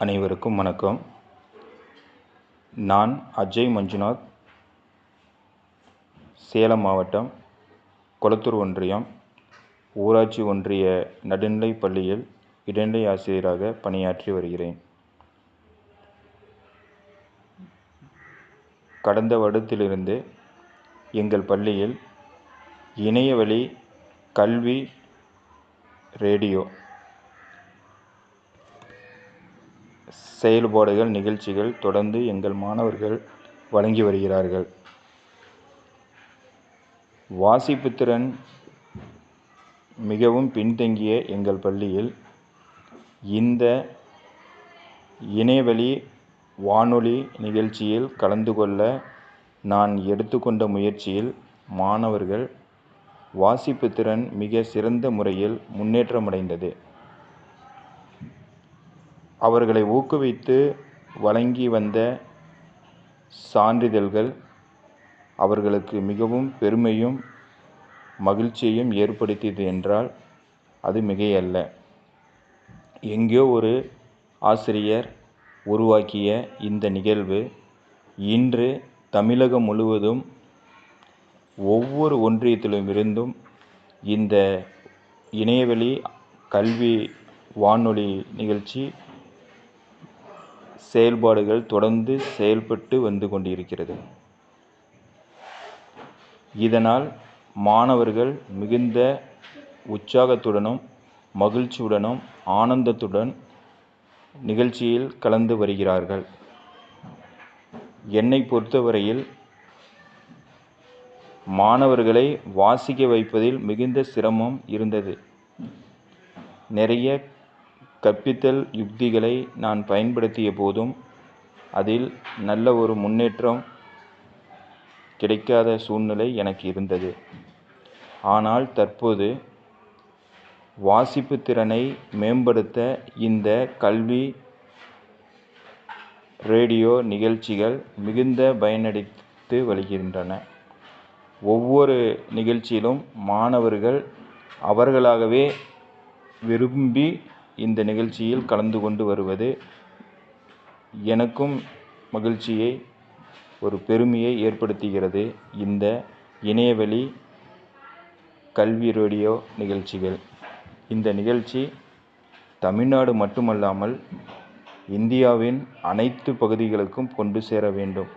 அனைவருக்கும் வணக்கம். நான் அஜய் மஞ்சுநாத் சேலம் மாவட்டம் கொளத்தூர் ஒன்றியம் ஊராட்சி ஒன்றிய நடுநிலைப் பள்ளியில் இடைநிலை ஆசிரியராக பணியாற்றி வருகிறேன். கடந்த வருடத்திலிருந்து எங்கள் பள்ளியில் இணையவழி கல்வி ரேடியோ செயல்பாடுகள் நிகழ்ச்சிகள் தொடர்ந்து எங்கள் மாணவர்கள் வழங்கி வருகிறார்கள். வாசிப்புத்திறன் மிகவும் பின்தங்கிய எங்கள் பள்ளியில் இந்த இணையவழி வானொலி நிகழ்ச்சியில் கலந்து கொள்ள நான் எடுத்துக்கொண்ட முயற்சியில் மாணவர்கள் வாசிப்புத்திறன் மிக சிறந்த முறையில் முன்னேற்றமடைந்தது. அவர்களை ஊக்குவித்து வழங்கி வந்த சான்றிதழ்கள் அவர்களுக்கு மிகவும் பெருமையும் மகிழ்ச்சியையும் ஏற்படுத்தியது என்றால் அது மிகையல்ல. எங்கேயோ ஒரு ஆசிரியர் உருவாக்கிய இந்த நிகழ்வு இன்று தமிழகம் முழுவதும் ஒவ்வொரு ஒன்றியத்திலும் இருந்தும் இந்த இணையவழி கல்வி வானொலி நிகழ்ச்சி செயல்பாடுகள் தொடர்ந்து செயல்பட்டு வந்து கொண்டிருக்கிறது. இதனால் மாணவர்கள் மிகுந்த உற்சாகத்துடனும் மகிழ்ச்சியுடனும் ஆனந்தத்துடன் நிகழ்ச்சியில் கலந்து வருகிறார்கள். என்னை பொறுத்தவரையில் மாணவர்களை வாசிக்க வைப்பதில் மிகுந்த சிரமம் இருந்தது. நிறைய கற்பித்தல் யுக்திகளை நான் பயன்படுத்திய போதும் அதில் நல்ல ஒரு முன்னேற்றம் கிடைக்காத சூழ்நிலை எனக்கு இருந்தது. ஆனால் தற்போது வாசிப்பு திறனை மேம்படுத்த இந்த கல்வி ரேடியோ நிகழ்ச்சிகள் மிகுந்த பயனளித்து வருகின்றன. ஒவ்வொரு நிகழ்ச்சியிலும் மாணவர்கள் அவர்களாகவே விரும்பி இந்த நிகழ்ச்சியில் கலந்து கொண்டு வருவது எனக்கும் மகிழ்ச்சியை ஒரு பெருமையை ஏற்படுத்துகிறது. இந்த இணையவழி கல்வி ரேடியோ நிகழ்ச்சிகள். இந்த நிகழ்ச்சி தமிழ்நாடு மட்டுமல்லாமல் இந்தியாவின் அனைத்து பகுதிகளுக்கும் கொண்டு சேர வேண்டும்.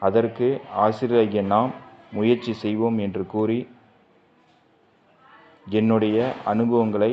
அதற்கு ஆசிரியராகிய நாம் முயற்சி செய்வோம் என்று கூறி என்னுடைய அனுபவங்களை